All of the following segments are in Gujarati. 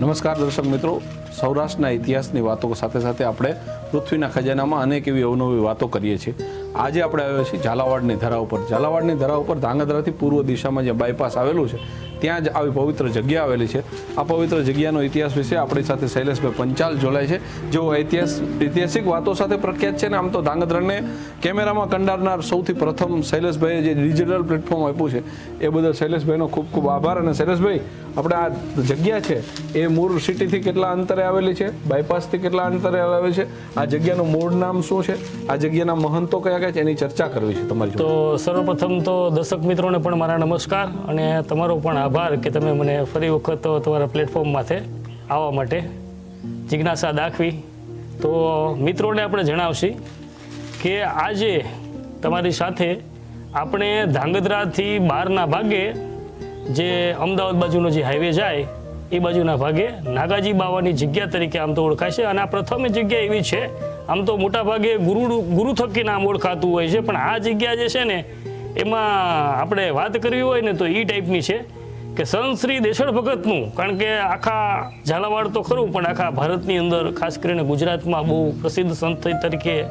નમસ્કાર દર્શક મિત્રો. સૌરાષ્ટ્રના ઇતિહાસની વાતો સાથે સાથે આપણે પૃથ્વીના ખજાનામાં અનેક એવી અવનવી વાતો કરીએ છીએ. આજે આપણે આવ્યા છીએ ઝાલાવાડની ધરા ઉપર. ઝાલાવાડની ધરા ઉપર ધાંગધ્રાથી પૂર્વ દિશામાં જે બાયપાસ આવેલું છે ત્યાં જ આવી પવિત્ર જગ્યા આવેલી છે. આ પવિત્ર જગ્યાનો ઇતિહાસ વિશે આપણી સાથે શૈલેષભાઈ પંચાલ જોડાય છે. જેઓ ઇતિહાસ ઐતિહાસિક વાતો સાથે પ્રખ્યાત છે ને આમ તો ધાંગધ્રાને કેમેરામાં કંડારનાર સૌથી પ્રથમ શૈલેષભાઈએ જે ડિજિટલ પ્લેટફોર્મ આપ્યું છે, એ બદલ શૈલેષભાઈનો ખૂબ ખૂબ આભાર. અને શૈલેષભાઈ, આપણે આ જગ્યા છે, એ મૂળ સિટીથી કેટલા અંતરે આવેલી છે? બાયપાસથી કેટલા અંતરે આવે છે? આ જગ્યાનું મૂળ નામ શું છે? આ જગ્યાના મહંતો કયા કયા છે? એની ચર્ચા કરવી છે તમારી તો સર્વપ્રથમ તો દર્શક મિત્રોને પણ મારા નમસ્કાર અને તમારો પણ આભાર કે તમે મને ફરી વખત તમારા પ્લેટફોર્મ માથે આવવા માટે જિજ્ઞાસા દાખવી. તો મિત્રોને આપણે જણાવશી કે આજે તમારી સાથે આપણે ધાંગધ્રાથી બહારના ભાગે જે અમદાવાદ બાજુનો જે હાઈવે જાય, એ બાજુના ભાગે નાગાજી બાવાની જગ્યા તરીકે આમ તો ઓળખાય છે અને આ પ્રથમ જગ્યા એવી છે. આમ તો મોટા ભાગે ગુરુ ગુરુ થકી નામ ઓળખાતું હોય છે. પણ આ જગ્યા જે છે ને, એમાં આપણે વાત કરવી હોય ને તો એ ટાઈપની છે. કે સંત શ્રી દેશળ ભગતનું, કારણ કે આખા ઝાલાવાડ તો ખરું, પણ આખા ભારતની અંદર ખાસ કરીને ગુજરાતમાં બહુ પ્રસિદ્ધ સંત તરીકે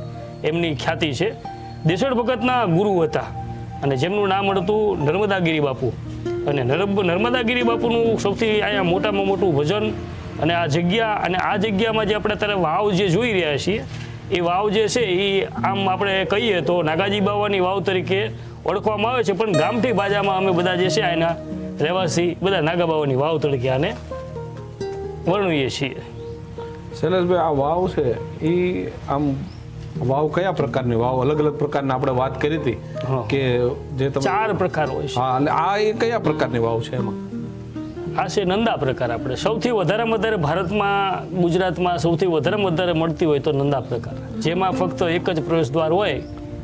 એમની ખ્યાતિ છે. દેશળ ભગતના ગુરુ હતા અને જેમનું નામ હતું નર્મદાગીરી બાપુ. અને નર્મ- નર્મદાગીરી બાપુનું સૌથી અહીંયા મોટામાં મોટું ભજન અને આ જગ્યા, અને આ જગ્યામાં જે આપણે અત્યારે વાવ જે જોઈ રહ્યા છીએ, એ વાવ જે છે, એ આમ આપણે કહીએ તો નાગાજી બાવાની વાવ તરીકે ઓળખવામાં આવે છે, પણ ગામઠી ભાજામાં અમે બધા જે છે એના રહેવાસી બધા નાગા બાવાની વાવ તરીકે આને વર્ણવીએ છીએ. શૈલેષભાઈ આ વાવ છે એ આમ વાવ કયા પ્રકારની? વાવ અલગ અલગ પ્રકારના આપણે વાત કરી હતી. કે જે તમે ચાર પ્રકાર હોય છે. હા એટલે આ એ કયા પ્રકારની વાવ છે એમાં? આ છે નંદા પ્રકાર આપણે. સૌથી વધારેમાં વધારે ભારતમાં ગુજરાતમાં સૌથી વધારેમાં વધારે મળતી હોય તો નંદા પ્રકાર. જેમાં ફક્ત એક જ પ્રવેશદ્વાર હોય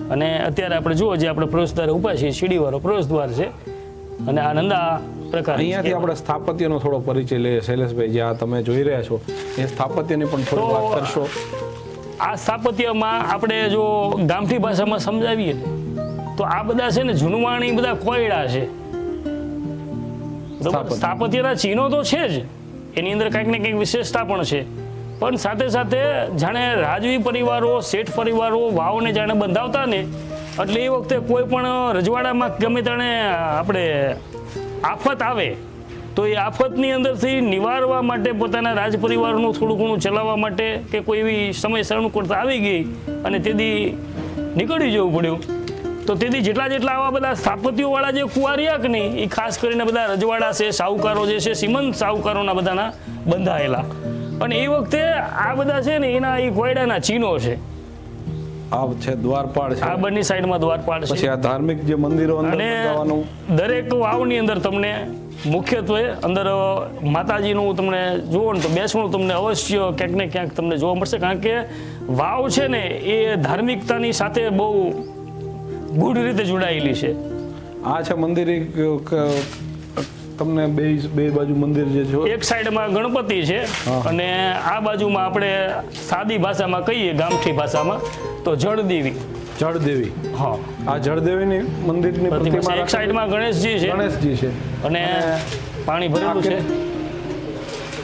અને અત્યારે આપણે જુઓ જે આપણે પ્રવેશદ્વાર ઊભા છીએ સીડીવાળો પ્રવેશદ્વાર છે. અને આ નંદા પ્રકાર અહીંયાથી આપણે સ્થાપત્યનો થોડો પરિચય લઈએ. શૈલેષભાઈ જે આ તમે જોઈ રહ્યા છો એ સ્થાપત્યની પણ થોડી વાત કરશો? આ સ્થાપત્યમાં આપણે જો ગામઠી ભાષામાં સમજાવીએ તો આ બધા છે ને જૂનવાણી બધા કોયડા છે? સ્થાપત્યના ચિહ્નો તો છે જ. એની અંદર કંઈક ને કંઈક વિશેષતા પણ છે. પણ સાથે સાથે જાણે રાજવી પરિવારો શેઠ પરિવારો વાવને જાણે બંધાવતા ને એટલે એ વખતે કોઈ પણ રજવાડામાં ગમે તેણે આપણે આફત આવે, તો એ આફતની અંદરથી નિવારવા માટે પોતાના રાજ પરિવારનું થોડું ઘણું ચલાવવા માટે કે કોઈ એવી સમયસર અનુકૂળતા આવી ગઈ અને તેથી નીકળી જવું પડ્યું. તો તેથી જેટલા જેટલા આવા બધા સ્થાપત્યોવાળા જે કુંવારિયા કે નહીં એ ખાસ કરીને બધા રજવાડા છે, સાહુકારો જે છે સિમંત સાહુકારોના બધાના બંધાયેલા. અને એ વખતે આ બધા છે ને, એના એ કોયડાના ચીનો છે. આ છે દ્વારપાળ આ છે બંને સાઈડમાં દ્વારપાળ છે. પછી આ ધાર્મિક જે મંદિરો અંદર જવાનું. દરેક વાવની અંદર તમને મુખ્યત્વે અંદર માતાજીનું તમને જુઓ ને તો બેસણું તમને અવશ્ય ક્યાંક ને ક્યાંક તમને જોવા મળશે. કારણ કે વાવ છે ને એ ધાર્મિકતાની સાથે બહુ ગૂઢ રીતે જોડાયેલી છે. આ છે મંદિર તમને બે બે બાજુ મંદિર જે છે એક સાઈડમાં ગણપતિ છે અને આ બાજુમાં આપણે સાદી ભાષામાં કહીએ ગામઠી ભાષામાં તો જળદેવી. જળદેવી. હા. આ જળદેવીની મંદિરની પ્રતિમા એક સાઈડમાં ગણેશજી છે. ગણેશજી છે. અને પાણી ભરેલું છે.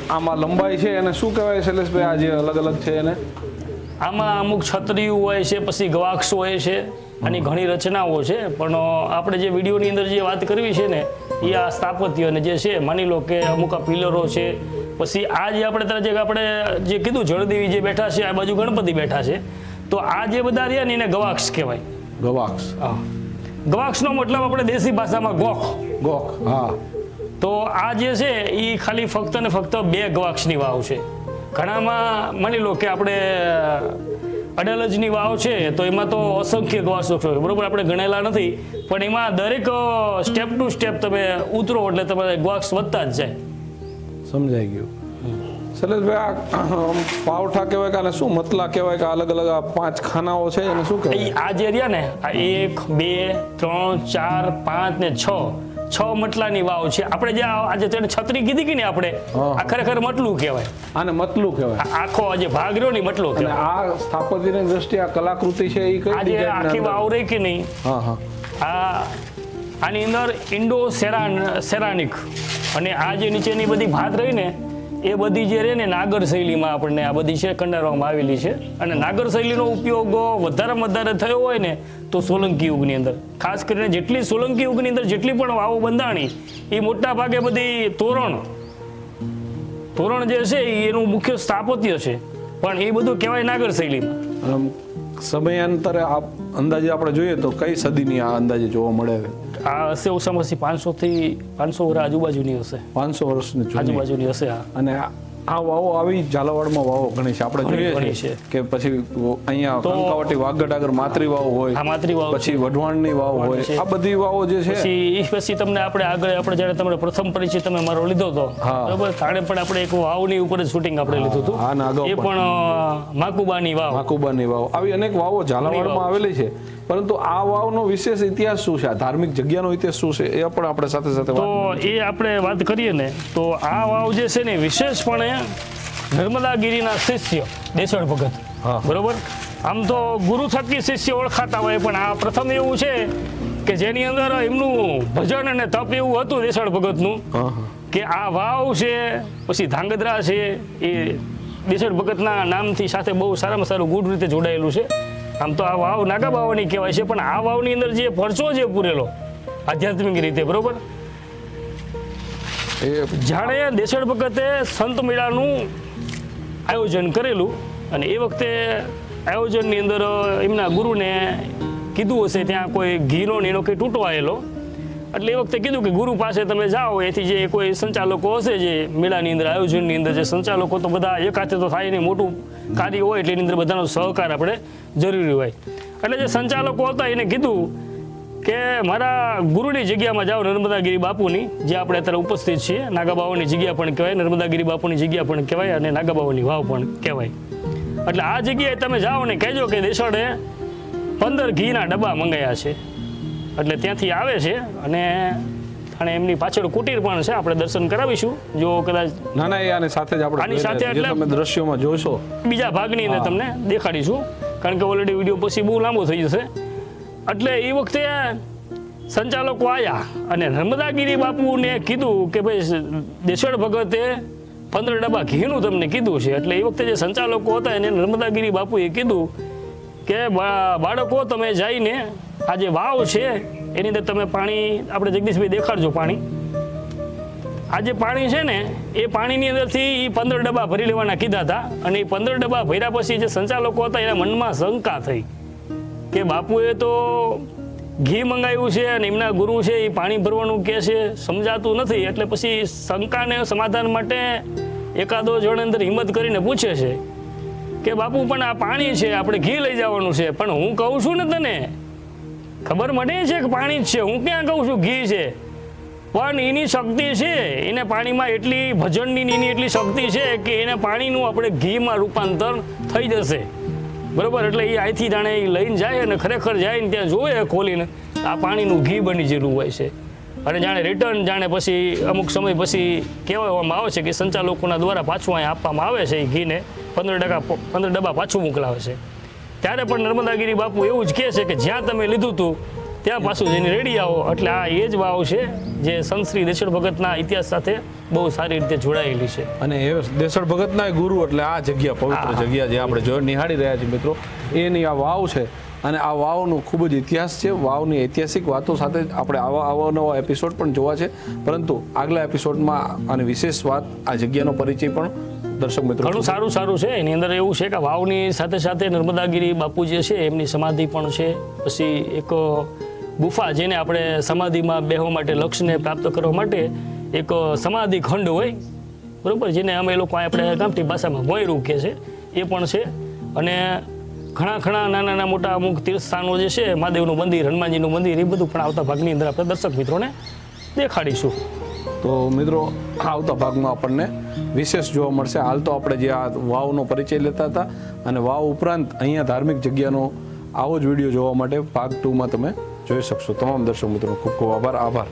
આમાં લંબાઈ છે એને શું કહેવાય શૈલેષભાઈ? આ જે અલગ અલગ છે એને? આમાં અમુક છત્રીઓ હોય છે પછી ગવાક્ષ હોય છે. આની ઘણી રચનાઓ છે પણ આપણે જે વિડીયોની અંદર જે વાત કરવી છે ને એ આ સ્થાપત્ય અને જે છે માની લો કે અમુક આ પિલરો છે પછી આ જે આપણે ત્યાં જે આપણે જે કીધું જળદેવી જે બેઠા છે આ બાજુ ગણપતિ બેઠા છે તો આ જે બધા રહ્યા ને એને ગવાક્ષ કહેવાય. ગવાક્ષ. હા. ગવાક્ષનો મતલબ આપણે દેશી ભાષામાં ગોખ. ગોખ હા. તો આ જે છે એ ખાલી ફક્ત ને ફક્ત બે ગવાક્ષની વાવ છે. ઘણામાં માની લો કે આપણે અડાલજની વાવ છે તો એમાં તો અસંખ્ય ગવાક્ષો છે બરોબર આપણે ગણેલા નથી પણ એમાં દરેક સ્ટેપ ટુ સ્ટેપ તમે ઉતરો એટલે તમારે ગવાક્ષ વધતા જ જાય. સમજાઈ ગયું. શૈલેષભાઈ આ પાવઠા કહેવાય કે આને શું મતલા કહેવાય કે અલગ અલગ આ પાંચ ખાનાઓ છે એને શું કહેવાય? આ જે રહ્યા ને આ એક બે ત્રણ ચાર પાંચ ને છ છ મટલાની વાવ છે. આપણે જે આજે તેને છત્રી કીધી કે ને આપણે? આ ખરેખર મટલું કહેવાય. આને મતલું કહેવાય. આખો આજે ભાગ રહ્યો ને મટલું અને કહેવાય. આ સ્થાપત્યની દ્રષ્ટિએ આ કલાકૃતિ છે એ કઈ આજે આખી વાવ રહી કે નહીં? હા હા. આ આની અંદર ઇન્ડો સેરાન સેરાનિક. અને આ જે નીચેની બધી ભાત રહી ને એ બધી જે રહે ને નાગર શૈલીમાં આપણને આ બધી છે કંડારવામાં આવેલી છે. અને નાગર શૈલીનો ઉપયોગ વધારેમાં વધારે થયો હોય ને તો સોલંકી યુગની અંદર. ખાસ કરીને જેટલી સોલંકી યુગની અંદર જેટલી પણ વાવો બંધાણી, એ મોટા ભાગે બધી તોરણ તોરણ જે છે એનું મુખ્ય સ્થાપત્ય છે. પણ એ બધું કહેવાય નાગર શૈલીમાં. સમયાંતરે અંદાજે આપણે જોઈએ તો કઈ સદીની આ અંદાજે જોવા મળે? આ હશે ઓછામાં ઓછી પાંચસો થી પાંચસો વર્ષ આજુબાજુની હશે. પાંચસો વર્ષની આજુબાજુની હશે આ અને આ વાવો આવી ઝાલાવાડમાં વાવો ગણેશ. છે આપણે જોઈએ ઘણી છે છે. કે પછી અહીંયા કંકાવટી વાગડ આગળ માત્રી વાવ હોય માત્રી વાવ પછી વઢવાણની વાવ હોય આ બધી વાવો જે છે પછી પછી તમને આપણે આગળ આપણે જ્યારે તમને પ્રથમ પરિચય તમે મારો લીધો હતો. બરાબર? તાણે પણ આપણે એક વાવની ઉપર જ શૂટિંગ આપણે લીધું હતું. હા, ના અગાઉ એ પણ. માકુબાની વાવ. માકુબાની વાવ. આવી અનેક વાવો ઝાલાવાડમાં આવેલી છે. પરંતુ આ વાવનો વિશેષ ઇતિહાસ શું છે? આ ધાર્મિક જગ્યાનો ઇતિહાસ શું છે? એ પણ આપણે સાથે સાથે તો એ આપણે વાત કરીએ ને તો આ વાવ જે છે ને વિશેષપણે નર્મદાગીરીના શિષ્ય દેસળ ભગત. હા. બરોબર? આમ તો ગુરુ થકી શિષ્ય ઓળખાતા હોય પણ આ પ્રથમ એવું છે કે જેની અંદર એમનું ભજન અને તપ એવું હતું દેશળ ભગતનું કે આ વાવ છે પછી ધાંગધ્રા છે એ દેશળ ભગતના નામથી સાથે બહુ સારામાં સારું ગુડ રીતે જોડાયેલું છે. આમ તો આ વાવ નાગા બાવાની કહેવાય છે પણ આ વાવની અંદર જે પરચો જે પૂરેલો આધ્યાત્મિક રીતે બરોબર? જાણે દેસળ ભગતે સંત મેળાનું આયોજન કરેલું અને એ વખતે આયોજનની અંદર એમના ગુરુને કીધું હશે, ત્યાં કોઈ ઘીનો ને એનો કંઈ તૂટો આવેલો. એટલે એ વખતે કીધું કે ગુરુ પાસે તમે જાઓ, એથી જે કોઈ સંચાલકો હશે જે મેળાની અંદર, આયોજનની અંદર જે સંચાલકો તો બધા એક હાથે તો થાય નહીં, મોટું કાર્ય હોય એટલે એની અંદર બધાનો સહકાર આપણે જરૂરી હોય. એટલે જે સંચાલકો હતા એને કીધું કે મારા ગુરુની જગ્યામાં જાઓ નર્મદાગીરી બાપુની જે આપણે અત્યારે ઉપસ્થિત છીએ. નાગાબાવાની જગ્યા પણ કહેવાય નર્મદાગીરી બાપુની જગ્યા પણ કહેવાય અને નાગાબાવાની વાવ પણ કહેવાય. એટલે આ જગ્યાએ તમે જાઓ ને કહેજો કે દેશોડે પંદર ઘીના ડબ્બા મંગાયા છે. એટલે ત્યાંથી આવે છે અને અને એમની પાછળ કુટીર પણ છે. આપણે દર્શન કરાવીશું. જો કદાચ ના ના એ આની સાથે જ આપણે આની સાથે એટલે- તમે દ્રશ્યોમાં જોશો. બીજા ભાગની અને તમને દેખાડીશું. કારણ કે ઓલરેડી વીડિયો પછી બહુ લાંબો થઈ જશે. એટલે એ વખતે સંચાલકો આવ્યા અને નર્મદાગીરી બાપુને કીધું કે ભાઈ દેશળ ભગતે પંદર ડબ્બા ઘીનું તમને કીધું છે. એટલે એ વખતે જે સંચાલકો હતા એને નર્મદાગીરી બાપુએ કીધું કે બાળકો, તમે જઈને આ જે વાવ છે, એની અંદર તમે પાણી, આપણે જગદીશભાઈ દેખાડજો પાણી. આ જે પાણી છે ને, એ પાણીની અંદરથી એ પંદર ડબ્બા ભરી લેવાના કીધા હતા. અને એ પંદર ડબ્બા ભર્યા પછી જે સંચાલકો હતા, એના મનમાં શંકા થઈ. કે બાપુએ તો ઘી મંગાવ્યું છે અને એમના ગુરુ છે, એ પાણી ભરવાનું કહે છે, સમજાતું નથી. એટલે પછી શંકાને સમાધાન માટે એકાદો જણ અંદર હિંમત કરીને પૂછે છે કે, બાપુ, પણ આ પાણી છે, આપણે ઘી લઈ જવાનું છે. પણ હું કહું છું ને તને, ખબર મને છે કે પાણી જ છે? હું ક્યાં કહું છું ઘી છે? પણ એની શક્તિ છે, એને પાણીમાં એટલી ભજનની એની એટલી શક્તિ છે કે એને પાણીનું આપણે ઘીમાં રૂપાંતર થઈ જશે. બરોબર? એટલે એ અહીંથી જાણે એ લઈને જાય અને ખરેખર જાય ને ત્યાં જોવે ખોલીને. આ પાણીનું ઘી બની જેલું હોય છે. અને જાણે રિટર્ન જાણે પછી અમુક સમય પછી કહેવામાં આવે છે કે સંચાલકોના દ્વારા પાછું અહીંયા આપવામાં આવે છે એ ઘીને. પંદર ટકા પંદર ડબ્બા પાછું મોકલાવે છે. ત્યારે પણ નર્મદાગીરી બાપુ એવું જ કહે છે કે જ્યાં તમે લીધું હતું ત્યાં પાછું જઈને રેડી આવો એટલે આ એ જ વાવ છે જે સંત શ્રી દેશળ ભગતના ઇતિહાસ સાથે બહુ સારી રીતે જોડાયેલી છે. અને એ દેશળ ભગતના ગુરુ એટલે આ જગ્યા પવિત્ર જગ્યા જે આપણે જો નિહાળી રહ્યા છીએ મિત્રો એની આ વાવ છે. અને આ વાવનો ખૂબ જ ઇતિહાસ છે. વાવની ઐતિહાસિક વાતો સાથે આપણે આવા આવા નવા એપિસોડ પણ જોવા છે. પરંતુ આગલા એપિસોડમાં આની વિશેષ વાત આ જગ્યાનો પરિચય પણ દર્શક મિત્રો ઘણું સારું સારું છે. એની અંદર એવું છે કે વાવની સાથે સાથે નર્મદાગીરી બાપુ જે છે એમની સમાધિ પણ છે. પછી એક ગુફા જેને આપણે સમાધિમાં બેહવા માટે લક્ષ્યને પ્રાપ્ત કરવા માટે એક સમાધિ ખંડ હોય, બરોબર? જેને અમે લોકો આપણે ગામઠી ભાષામાં ભોંયરું કહે છે. એ પણ છે. અને ઘણા ઘણા નાના નાના મોટા અમુક તીર્થસ્થાનો જે છે, મહાદેવનું મંદિર, હનુમાનજીનું મંદિર, એ બધું પણ આવતા ભાગની અંદર આપણે દર્શક મિત્રોને દેખાડીશું. તો મિત્રો આવતા ભાગમાં આપણને વિશેષ જોવા મળશે. હાલ તો આપણે જે આ વાવનો પરિચય લેતા હતા, અને વાવ ઉપરાંત અહીંયા ધાર્મિક જગ્યાનો આવો જ વીડિયો જોવા માટે ભાગ ટુમાં તમે જોઈ શકશો તમામ દર્શક મિત્રોનો ખૂબ ખૂબ આભાર આભાર